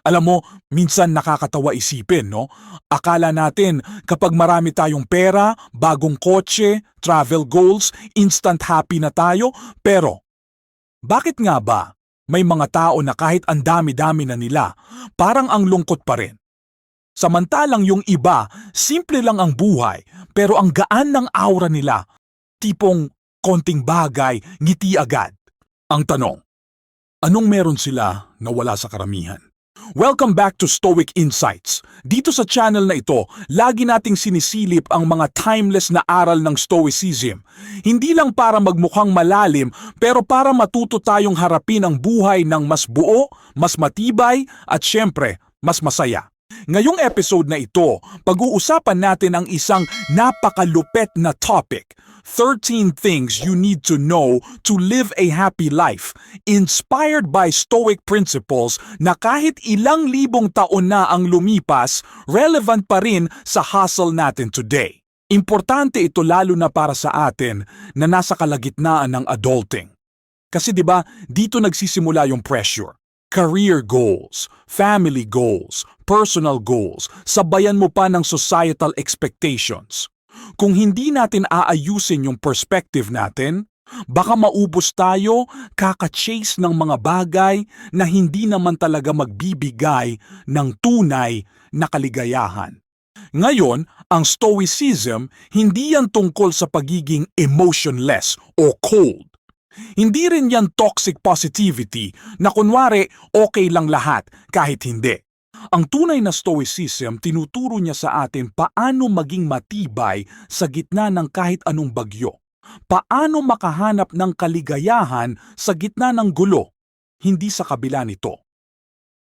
Alam mo, minsan nakakatawa isipin, no? Akala natin kapag marami tayong pera, bagong kotse, travel goals, instant happy na tayo, pero bakit nga ba may mga tao na kahit ang dami-dami na nila, parang ang lungkot pa rin? Samantalang yung iba, simple lang ang buhay, pero ang gaan ng aura nila, tipong konting bagay, ngiti agad. Ang tanong, anong meron sila na wala sa karamihan? Welcome back to Stoic Insights. Dito sa channel na ito, lagi nating sinisilip ang mga timeless na aral ng Stoicism. Hindi lang para magmukhang malalim, pero para matuto tayong harapin ang buhay ng mas buo, mas matibay, at syempre, mas masaya. Ngayong episode na ito, pag-uusapan natin ang isang napakalupet na topic. 13 things you need to know to live a happy life, inspired by Stoic principles na kahit ilang libong taon na ang lumipas, relevant pa rin sa hustle natin today. Importante ito lalo na para sa atin na nasa kalagitnaan ng adulting. Kasi 'di ba, dito nagsisimula yung pressure. Career goals, family goals, personal goals, sabayan mo pa ng societal expectations. Kung hindi natin aayusin yung perspective natin, baka maubos tayo kaka-chase ng mga bagay na hindi naman talaga magbibigay ng tunay na kaligayahan. Ngayon, ang Stoicism, hindi yan tungkol sa pagiging emotionless o cold. Hindi rin yan toxic positivity na kunwari okay lang lahat kahit hindi. Ang tunay na stoicism tinuturo niya sa atin paano maging matibay sa gitna ng kahit anong bagyo. Paano makahanap ng kaligayahan sa gitna ng gulo, hindi sa kabila nito.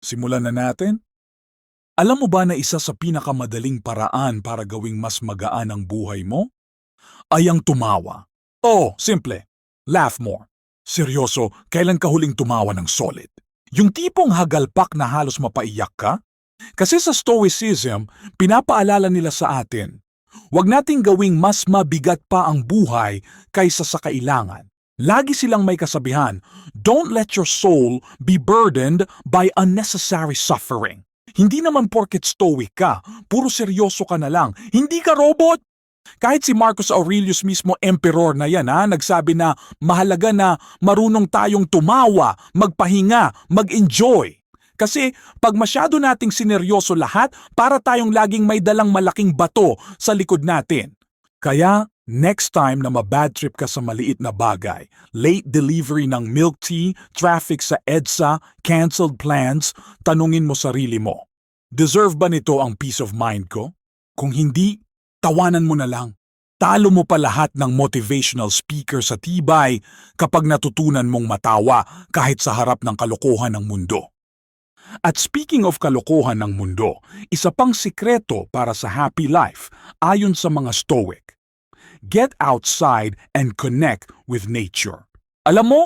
Simulan na natin? Alam mo ba na isa sa pinakamadaling paraan para gawing mas magaan ang buhay mo? Ay ang tumawa. Oh, simple. Laugh more. Seryoso, kailan ka huling tumawa ng solid? Yung tipong hagalpak na halos mapaiyak ka? Kasi sa Stoicism, pinapaalala nila sa atin, huwag nating gawing mas mabigat pa ang buhay kaysa sa kailangan. Lagi silang may kasabihan, don't let your soul be burdened by unnecessary suffering. Hindi naman porket stoic ka, puro seryoso ka na lang. Hindi ka robot! Kahit si Marcus Aurelius mismo emperor na yan ha, nagsabi na mahalaga na marunong tayong tumawa, magpahinga, mag-enjoy. Kasi pag masyado nating sineryoso lahat, para tayong laging may dalang malaking bato sa likod natin. Kaya, next time na mabad trip ka sa maliit na bagay, late delivery ng milk tea, traffic sa EDSA, canceled plans, tanungin mo sarili mo, deserve ba nito ang peace of mind ko? Kung hindi, tawanan mo na lang. Talo mo pa lahat ng motivational speaker sa tibay kapag natutunan mong matawa kahit sa harap ng kalokohan ng mundo. At speaking of kalokohan ng mundo, isa pang sikreto para sa happy life ayon sa mga Stoic. Get outside and connect with nature. Alam mo,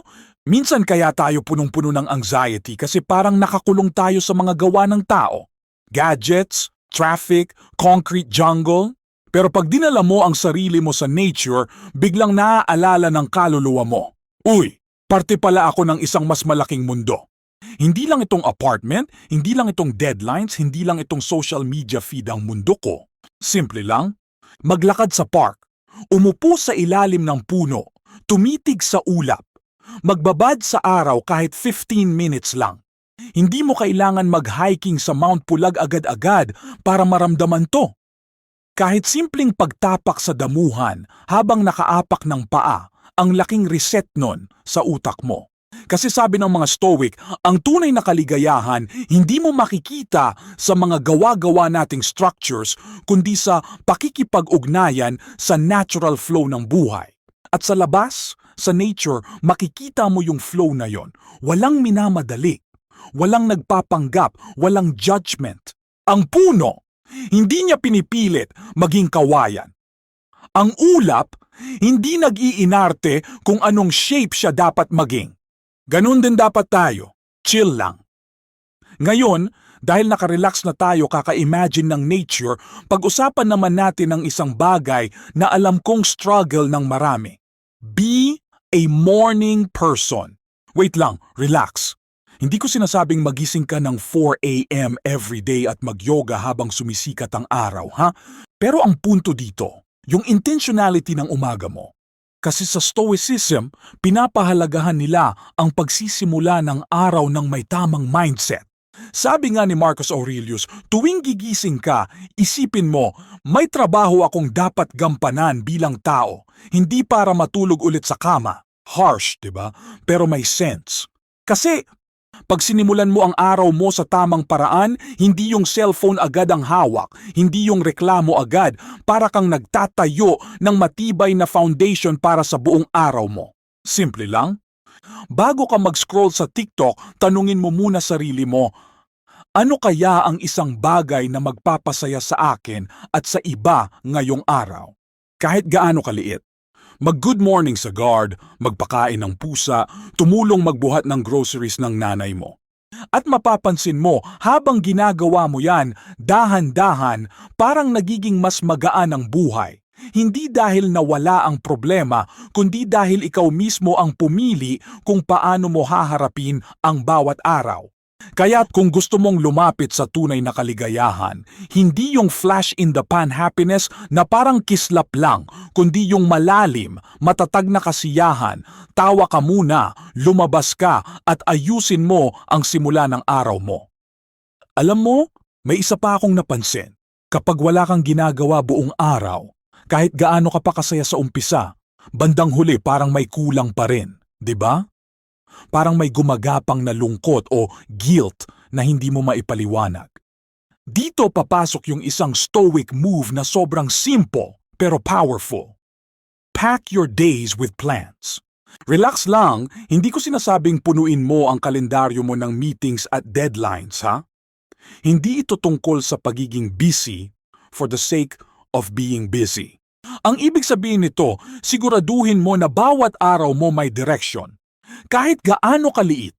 minsan kaya tayo punong-puno ng anxiety kasi parang nakakulong tayo sa mga gawa ng tao. Gadgets, traffic, concrete jungle. Pero pag dinala mo ang sarili mo sa nature, biglang naaalala ng kaluluwa mo. Uy, parte pala ako ng isang mas malaking mundo. Hindi lang itong apartment, hindi lang itong deadlines, hindi lang itong social media feed ang mundo ko. Simple lang, maglakad sa park, umupo sa ilalim ng puno, tumitig sa ulap, magbabad sa araw kahit 15 minutes lang. Hindi mo kailangan mag-hiking sa Mount Pulag agad-agad para maramdaman to. Kahit simpleng pagtapak sa damuhan habang nakaapak ng paa, ang laking reset nun sa utak mo. Kasi sabi ng mga Stoic, ang tunay na kaligayahan hindi mo makikita sa mga gawa-gawa nating structures, kundi sa pakikipag-ugnayan sa natural flow ng buhay. At sa labas, sa nature, makikita mo yung flow na yon. Walang minamadali. Walang nagpapanggap, walang judgment. Ang puno, hindi niya pinipilit maging kawayan. Ang ulap, hindi nag-iinarte kung anong shape siya dapat maging. Ganun din dapat tayo. Chill lang. Ngayon, dahil nakarelax na tayo kaka-imagine ng nature, pag-usapan naman natin ng isang bagay na alam kong struggle ng marami. Be a morning person. Wait lang, relax. Hindi ko sinasabing magising ka ng 4 a.m. every day at mag-yoga habang sumisikat ang araw, ha? Pero ang punto dito, yung intentionality ng umaga mo. Kasi sa Stoicism, pinapahalagahan nila ang pagsisimula ng araw ng may tamang mindset. Sabi nga ni Marcus Aurelius, tuwing gigising ka, isipin mo, may trabaho akong dapat gampanan bilang tao, hindi para matulog ulit sa kama. Harsh, 'di ba? Pero may sense. Kasi pag sinimulan mo ang araw mo sa tamang paraan, hindi yung cellphone agad ang hawak, hindi yung reklamo agad, para kang nagtatayo ng matibay na foundation para sa buong araw mo. Simple lang. Bago ka mag-scroll sa TikTok, tanungin mo muna sarili mo, ano kaya ang isang bagay na magpapasaya sa akin at sa iba ngayong araw? Kahit gaano kaliit. Mag-good morning sa guard, magpakain ng pusa, tumulong magbuhat ng groceries ng nanay mo. At mapapansin mo, habang ginagawa mo yan, dahan-dahan, parang nagiging mas magaan ang buhay. Hindi dahil nawala ang problema, kundi dahil ikaw mismo ang pumili kung paano mo haharapin ang bawat araw. Kaya kung gusto mong lumapit sa tunay na kaligayahan, hindi yung flash in the pan happiness na parang kislap lang, kundi yung malalim, matatag na kasiyahan, tawa ka muna, lumabas ka at ayusin mo ang simula ng araw mo. Alam mo, may isa pa akong napansin. Kapag wala kang ginagawa buong araw, kahit gaano ka pa kasaya sa umpisa, bandang huli parang may kulang pa rin, di ba? Parang may gumagapang na lungkot o guilt na hindi mo maipaliwanag. Dito papasok yung isang stoic move na sobrang simple pero powerful. Pack your days with plans. Relax lang, hindi ko sinasabing punuin mo ang kalendaryo mo ng meetings at deadlines, ha? Hindi ito tungkol sa pagiging busy for the sake of being busy. Ang ibig sabihin nito, siguraduhin mo na bawat araw mo may direction, kahit gaano kaliit,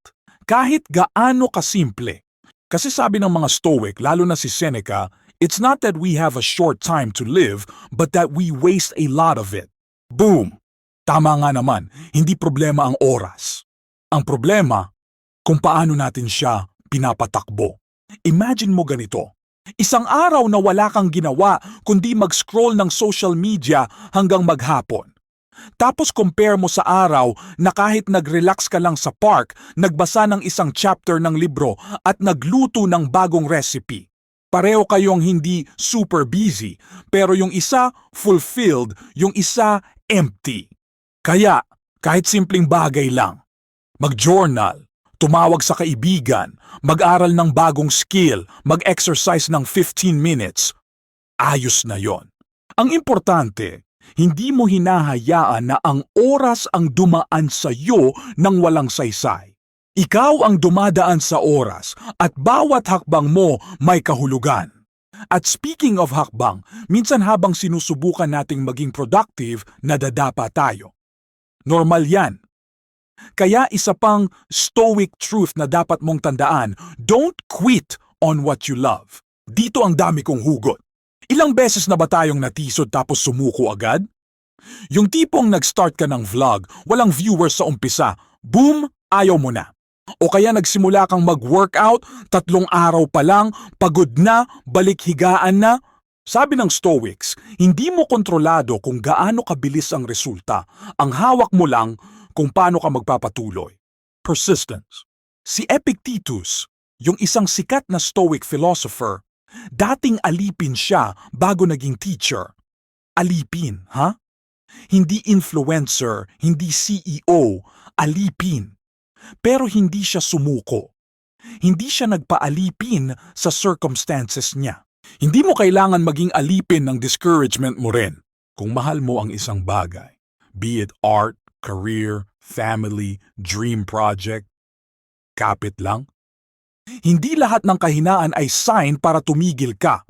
kahit gaano kasimple. Kasi sabi ng mga Stoic, lalo na si Seneca, it's not that we have a short time to live, but that we waste a lot of it. Boom! Tama nga naman, hindi problema ang oras. Ang problema, kung paano natin siya pinapatakbo. Imagine mo ganito. Isang araw na wala kang ginawa kundi mag-scroll ng social media hanggang maghapon. Tapos compare mo sa araw na kahit nag-relax ka lang sa park, nagbasa ng isang chapter ng libro at nagluto ng bagong recipe. Pareho kayong hindi super busy, pero yung isa fulfilled, yung isa empty. Kaya, kahit simpleng bagay lang, mag-journal, tumawag sa kaibigan, mag-aral ng bagong skill, mag-exercise ng 15 minutes, ayos na yon. Ang importante, hindi mo hinahayaan na ang oras ang dumaan sa iyo ng walang saysay. Ikaw ang dumadaan sa oras at bawat hakbang mo may kahulugan. At speaking of hakbang, minsan habang sinusubukan nating maging productive, nadadapa tayo. Normal yan. Kaya isa pang stoic truth na dapat mong tandaan, don't quit on what you love. Dito ang dami kong hugot. Ilang beses na ba tayong natisod tapos sumuko agad? Yung tipong nag-start ka ng vlog, walang viewers sa umpisa, boom, ayaw mo na. O kaya nagsimula kang mag-workout, tatlong araw pa lang, pagod na, balik higaan na. Sabi ng Stoics, hindi mo kontrolado kung gaano kabilis ang resulta. Ang hawak mo lang kung paano ka magpapatuloy. Persistence. Si Epictetus, yung isang sikat na Stoic philosopher, dating alipin siya bago naging teacher. Alipin, ha? Hindi influencer, hindi CEO, alipin. Pero hindi siya sumuko. Hindi siya nagpaalipin sa circumstances niya. Hindi mo kailangan maging alipin ng discouragement mo rin. Kung mahal mo ang isang bagay, be it art, career, family, dream project, kapit lang. Hindi lahat ng kahinaan ay sign para tumigil ka.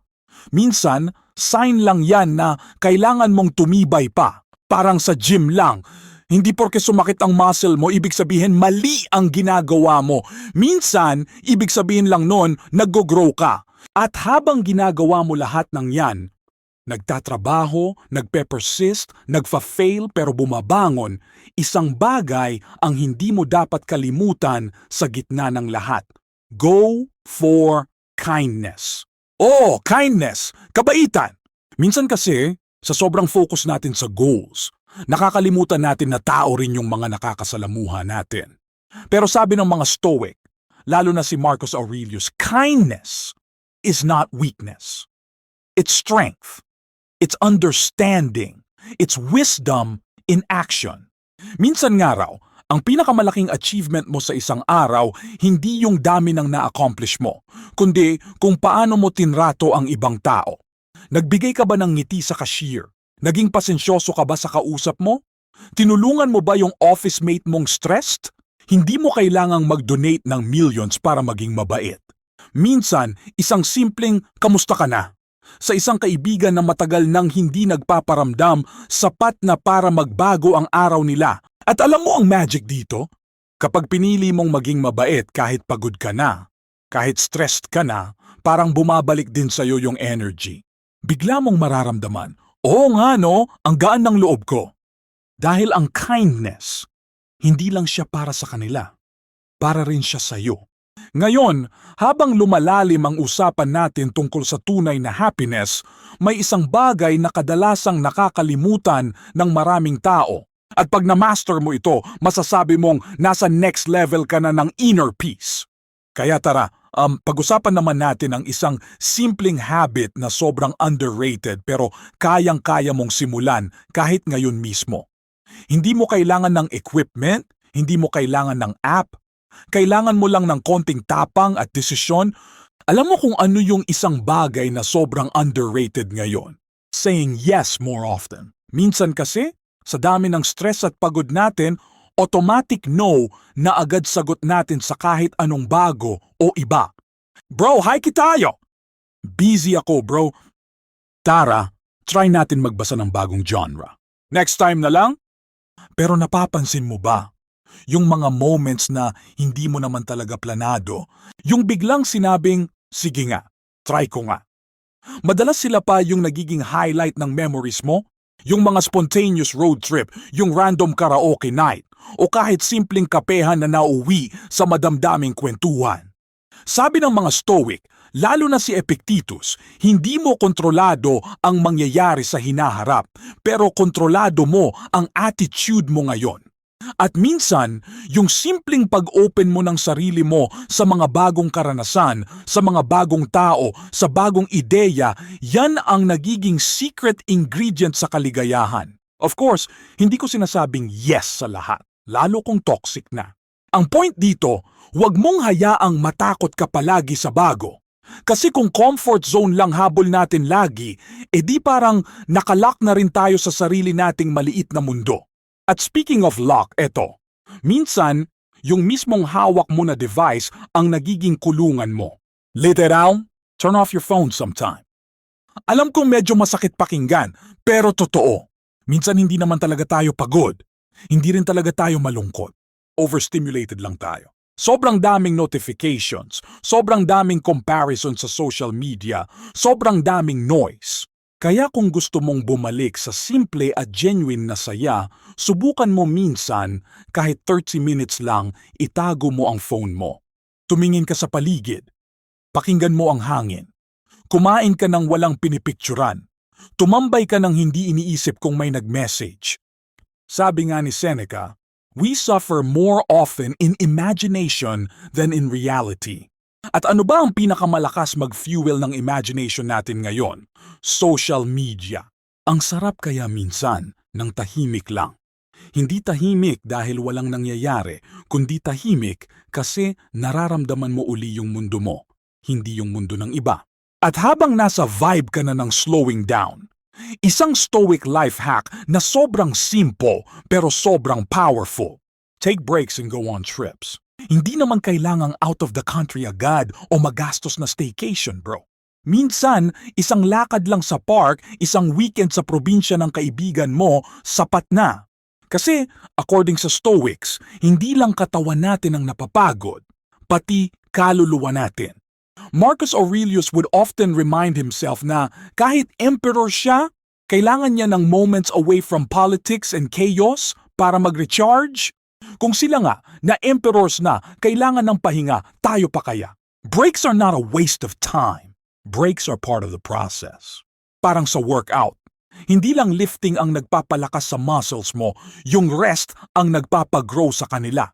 Minsan, sign lang yan na kailangan mong tumibay pa. Parang sa gym lang. Hindi porke sumakit ang muscle mo, ibig sabihin mali ang ginagawa mo. Minsan, ibig sabihin lang nun, nag-grow ka. At habang ginagawa mo lahat ng yan, nagtatrabaho, nagpe-persist, nagfa-fail pero bumabangon, isang bagay ang hindi mo dapat kalimutan sa gitna ng lahat. Go for kindness. Oh, kindness! Kabaitan! Minsan kasi, sa sobrang focus natin sa goals, nakakalimutan natin na tao rin yung mga nakakasalamuha natin. Pero sabi ng mga Stoic, lalo na si Marcus Aurelius, kindness is not weakness. It's strength. It's understanding. It's wisdom in action. Minsan nga raw, ang pinakamalaking achievement mo sa isang araw, hindi yung dami ng na-accomplish mo, kundi kung paano mo tinrato ang ibang tao. Nagbigay ka ba ng ngiti sa cashier? Naging pasensyoso ka ba sa kausap mo? Tinulungan mo ba yung office mate mong stressed? Hindi mo kailangang mag-donate ng millions para maging mabait. Minsan, isang simpleng kamusta ka na? Sa isang kaibigan na matagal nang hindi nagpaparamdam, sapat na para magbago ang araw nila. At alam mo ang magic dito? Kapag pinili mong maging mabait kahit pagod ka na, kahit stressed ka na, parang bumabalik din sa'yo yung energy. Bigla mong mararamdaman, oo nga no, ang gaan ng loob ko. Dahil ang kindness, hindi lang siya para sa kanila, para rin siya sa'yo. Ngayon, habang lumalalim ang usapan natin tungkol sa tunay na happiness, may isang bagay na kadalasang nakakalimutan ng maraming tao. At pag na-master mo ito, masasabi mong nasa next level ka na ng inner peace. Kaya tara, um, pag-usapan naman natin ang isang simpleng habit na sobrang underrated pero kayang-kaya mong simulan kahit ngayon mismo. Hindi mo kailangan ng equipment, hindi mo kailangan ng app, kailangan mo lang ng konting tapang at desisyon. Alam mo kung ano yung isang bagay na sobrang underrated ngayon? Saying yes more often. Minsan kasi, sa dami ng stress at pagod natin, automatic no na agad sagot natin sa kahit anong bago o iba. Bro, hi tayo! Busy ako, bro. Tara, try natin magbasa ng bagong genre. Next time na lang? Pero napapansin mo ba? Yung mga moments na hindi mo naman talaga planado, yung biglang sinabing, sige nga, try ko nga. Madalas sila pa yung nagiging highlight ng memories mo, yung mga spontaneous road trip, yung random karaoke night, o kahit simpleng kapehan na nauwi sa madamdaming kwentuhan. Sabi ng mga Stoic, lalo na si Epictetus, hindi mo kontrolado ang mangyayari sa hinaharap, pero kontrolado mo ang attitude mo ngayon. At minsan, yung simpleng pag-open mo ng sarili mo sa mga bagong karanasan, sa mga bagong tao, sa bagong ideya, yan ang nagiging secret ingredient sa kaligayahan. Of course, hindi ko sinasabing yes sa lahat, lalo kung toxic na. Ang point dito, huwag mong hayaang matakot ka palagi sa bago. Kasi kung comfort zone lang habol natin lagi, edi parang nakalak na rin tayo sa sarili nating maliit na mundo. At speaking of lock, eto. Minsan, yung mismong hawak mo na device ang nagiging kulungan mo. Literal, turn off your phone sometime. Alam kong medyo masakit pakinggan, pero totoo. Minsan hindi naman talaga tayo pagod. Hindi rin talaga tayo malungkot. Overstimulated lang tayo. Sobrang daming notifications, sobrang daming comparison sa social media, sobrang daming noise. Kaya kung gusto mong bumalik sa simple at genuine na saya, subukan mo minsan, kahit 30 minutes lang, itago mo ang phone mo. Tumingin ka sa paligid. Pakinggan mo ang hangin. Kumain ka ng walang pinipicturan. Tumambay ka ng hindi iniisip kung may nag-message. Sabi nga ni Seneca, we suffer more often in imagination than in reality. At ano ba ang pinakamalakas mag-fuel ng imagination natin ngayon? Social media. Ang sarap kaya minsan ng tahimik lang. Hindi tahimik dahil walang nangyayari, kundi tahimik kasi nararamdaman mo uli yung mundo mo, hindi yung mundo ng iba. At habang nasa vibe ka na ng slowing down, isang stoic life hack na sobrang simple pero sobrang powerful. Take breaks and go on trips. Hindi naman kailangang out of the country agad o magastos na staycation, bro. Minsan, isang lakad lang sa park, isang weekend sa probinsya ng kaibigan mo, sapat na. Kasi, according sa Stoics, hindi lang katawan natin ang napapagod, pati kaluluwa natin. Marcus Aurelius would often remind himself na kahit emperor siya, kailangan niya ng moments away from politics and chaos para mag-recharge. Kung sila nga na emperors na kailangan ng pahinga, tayo pa kaya? Breaks are not a waste of time. Breaks are part of the process. Parang sa workout. Hindi lang lifting ang nagpapalakas sa muscles mo, yung rest ang nagpapagrow sa kanila.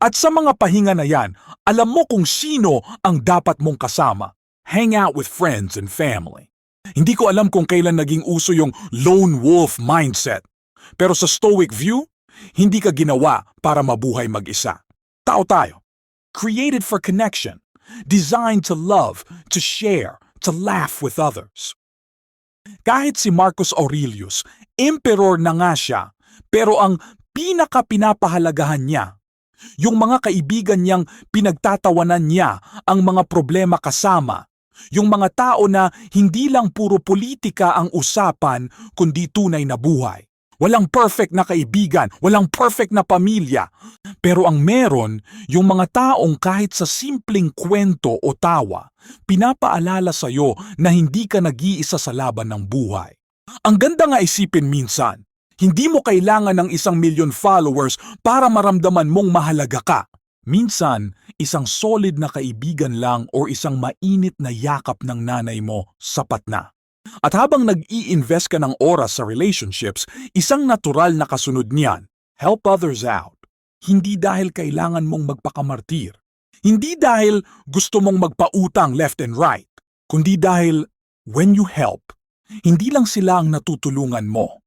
At sa mga pahinga na yan, alam mo kung sino ang dapat mong kasama. Hang out with friends and family. Hindi ko alam kung kailan naging uso yung lone wolf mindset. Pero sa stoic view, hindi ka ginawa para mabuhay mag-isa. Tao tayo. Created for connection. Designed to love, to share, to laugh with others. Kahit si Marcus Aurelius, emperor na nga siya, pero ang pinaka-pinapahalagahan niya, yung mga kaibigan niyang pinagtatawanan niya ang mga problema kasama, yung mga tao na hindi lang puro politika ang usapan kundi tunay na buhay. Walang perfect na kaibigan, walang perfect na pamilya. Pero ang meron, yung mga taong kahit sa simpleng kwento o tawa, pinapaalala sa'yo na hindi ka nag-iisa sa laban ng buhay. Ang ganda nga isipin minsan, hindi mo kailangan ng isang milyon followers para maramdaman mong mahalaga ka. Minsan, isang solid na kaibigan lang o isang mainit na yakap ng nanay mo sapat na. At habang nag-i-invest ka ng oras sa relationships, isang natural na kasunod niyan, help others out. Hindi dahil kailangan mong magpakamartir. Hindi dahil gusto mong magpautang left and right. Kundi dahil when you help, hindi lang sila ang natutulungan mo,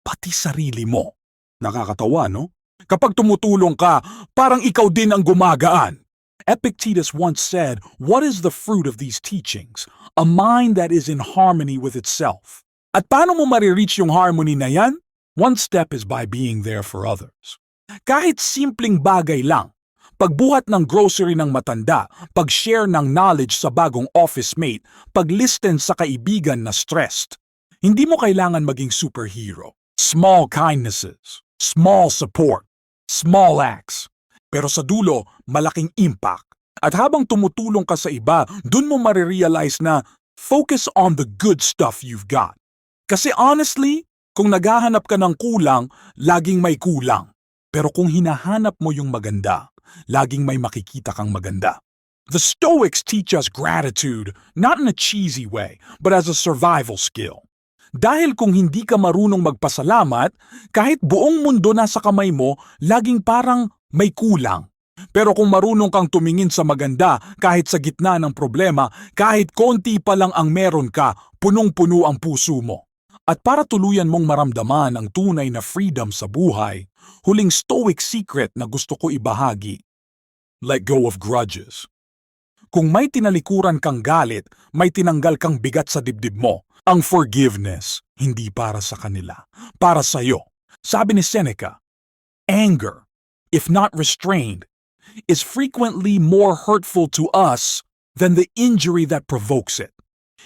pati sarili mo. Nakakatawa, no? Kapag tumutulong ka, parang ikaw din ang gumagaan. Epictetus once said, What is the fruit of these teachings? A mind that is in harmony with itself. At paano mo marireach yung harmony na yan? One step is by being there for others. Kahit simpleng bagay lang, pagbuhat ng grocery ng matanda, pag-share ng knowledge sa bagong office mate, pag-listen sa kaibigan na stressed. Hindi mo kailangan maging superhero. Small kindnesses, small support, small acts. Pero sa dulo, malaking impact. At habang tumutulong ka sa iba, dun mo marirealize na focus on the good stuff you've got. Kasi honestly, kung naghahanap ka ng kulang, laging may kulang. Pero kung hinahanap mo yung maganda, laging may makikita kang maganda. The Stoics teach us gratitude, not in a cheesy way, but as a survival skill. Dahil kung hindi ka marunong magpasalamat, kahit buong mundo nasa kamay mo, laging parang may kulang. Pero kung marunong kang tumingin sa maganda kahit sa gitna ng problema, kahit konti pa lang ang meron ka, punong-puno ang puso mo. At para tuluyan mong maramdaman ang tunay na freedom sa buhay, huling stoic secret na gusto ko ibahagi. Let go of grudges. Kung may tinalikuran kang galit, may tinanggal kang bigat sa dibdib mo. Ang forgiveness, hindi para sa kanila, para sa iyo. Sabi ni Seneca, anger, if not restrained, is frequently more hurtful to us than the injury that provokes it.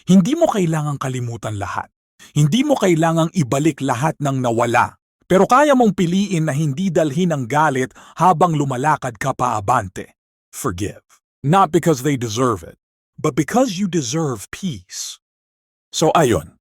Hindi mo kailangang kalimutan lahat. Hindi mo kailangang ibalik lahat ng nawala. Pero kaya mong piliin na hindi dalhin ang galit habang lumalakad ka pa abante. Forgive. Not because they deserve it, but because you deserve peace. So ayon,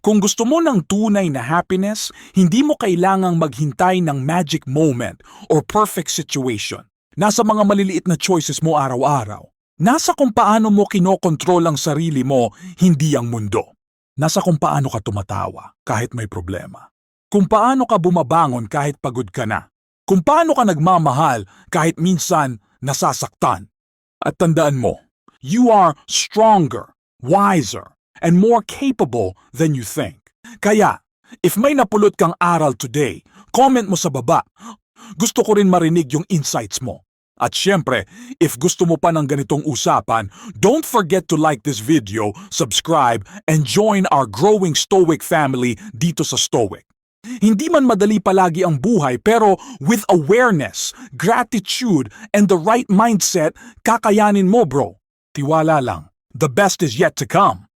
kung gusto mo ng tunay na happiness, hindi mo kailangang maghintay ng magic moment or perfect situation. Nasa mga maliliit na choices mo araw-araw. Nasa kung paano mo kinokontrol ang sarili mo, hindi ang mundo. Nasa kung paano ka tumatawa kahit may problema. Kung paano ka bumabangon kahit pagod ka na. Kung paano ka nagmamahal kahit minsan nasasaktan. At tandaan mo, you are stronger, wiser, and more capable than you think. Kaya, if may napulot kang aral today, comment mo sa baba. Gusto ko rin marinig yung insights mo. At syempre, if gusto mo pa ng ganitong usapan, don't forget to like this video, subscribe, and join our growing Stoic family dito sa Stoic. Hindi man madali palagi ang buhay pero with awareness, gratitude, and the right mindset, kakayanin mo bro. Tiwala lang. The best is yet to come.